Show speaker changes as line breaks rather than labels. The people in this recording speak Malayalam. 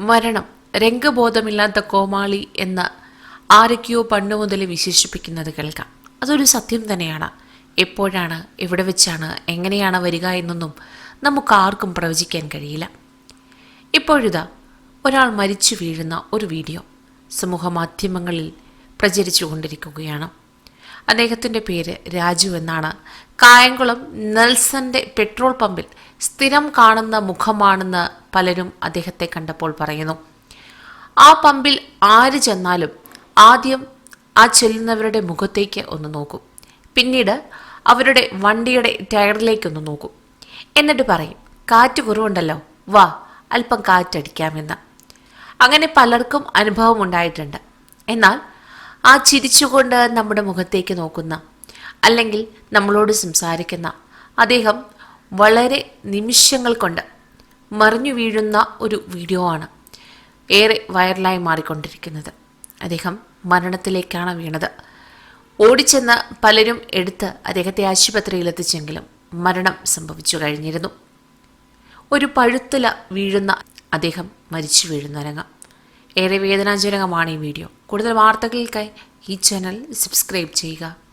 മരണം രംഗബോധമില്ലാത്ത കോമാളി എന്ന് ആരൊക്കെയോ പണ്ട് മുതൽ വിശേഷിപ്പിക്കുന്നത് കേൾക്കാം. അതൊരു സത്യം തന്നെയാണ്. എപ്പോഴാണ് എവിടെ വെച്ചാണ് എങ്ങനെയാണ് വരിക എന്നൊന്നും നമുക്ക് ആർക്കും പ്രവചിക്കാൻ കഴിയില്ല. ഇപ്പോഴിതാ ഒരാൾ മരിച്ചു വീഴുന്ന ഒരു വീഡിയോ സമൂഹ മാധ്യമങ്ങളിൽ പ്രചരിച്ചു അദ്ദേഹത്തിന്റെ പേര് രാജു എന്നാണ്. കായംകുളം നെൽസന്റെ പെട്രോൾ പമ്പിൽ സ്ഥിരം കാണുന്ന മുഖമാണെന്ന് പലരും അദ്ദേഹത്തെ കണ്ടപ്പോൾ പറയുന്നു. ആ പമ്പിൽ ആര് ചെന്നാലും ആദ്യം ആ ചെല്ലുന്നവരുടെ മുഖത്തേക്ക് ഒന്ന് നോക്കും. പിന്നീട് അവരുടെ വണ്ടിയുടെ ടയറിലേക്കൊന്ന് നോക്കും. എന്നിട്ട് പറയും കാറ്റ് കുറവുണ്ടല്ലോ വാ അല്പം കാറ്റടിക്കാമെന്ന്. അങ്ങനെ പലർക്കും അനുഭവം ഉണ്ടായിട്ടുണ്ട്. എന്നാൽ ആ ചിരിച്ചുകൊണ്ട് നമ്മുടെ മുഖത്തേക്ക് നോക്കുന്ന അല്ലെങ്കിൽ നമ്മളോട് സംസാരിക്കുന്ന അദ്ദേഹം വളരെ നിമിഷങ്ങൾ കൊണ്ട് മറിഞ്ഞു വീഴുന്ന ഒരു വീഡിയോ ആണ് ഏറെ വൈറലായി മാറിക്കൊണ്ടിരിക്കുന്നത്. അദ്ദേഹം മരണത്തിലേക്കാണ് വീണത്. ഓടിച്ചെന്ന് പലരും എടുത്ത് അദ്ദേഹത്തെ ആശുപത്രിയിൽ എത്തിച്ചെങ്കിലും മരണം സംഭവിച്ചു കഴിഞ്ഞിരുന്നു. ഒരു പഴുത്തില വീഴുന്ന അദ്ദേഹം മരിച്ചു വീഴുന്ന രംഗം. ഏറെ വേദനാജനകമാണ് ഈ വീഡിയോ. കൂടുതൽ വാർത്തകൾക്കായി ഈ ചാനൽ സബ്സ്ക്രൈബ് ചെയ്യുക.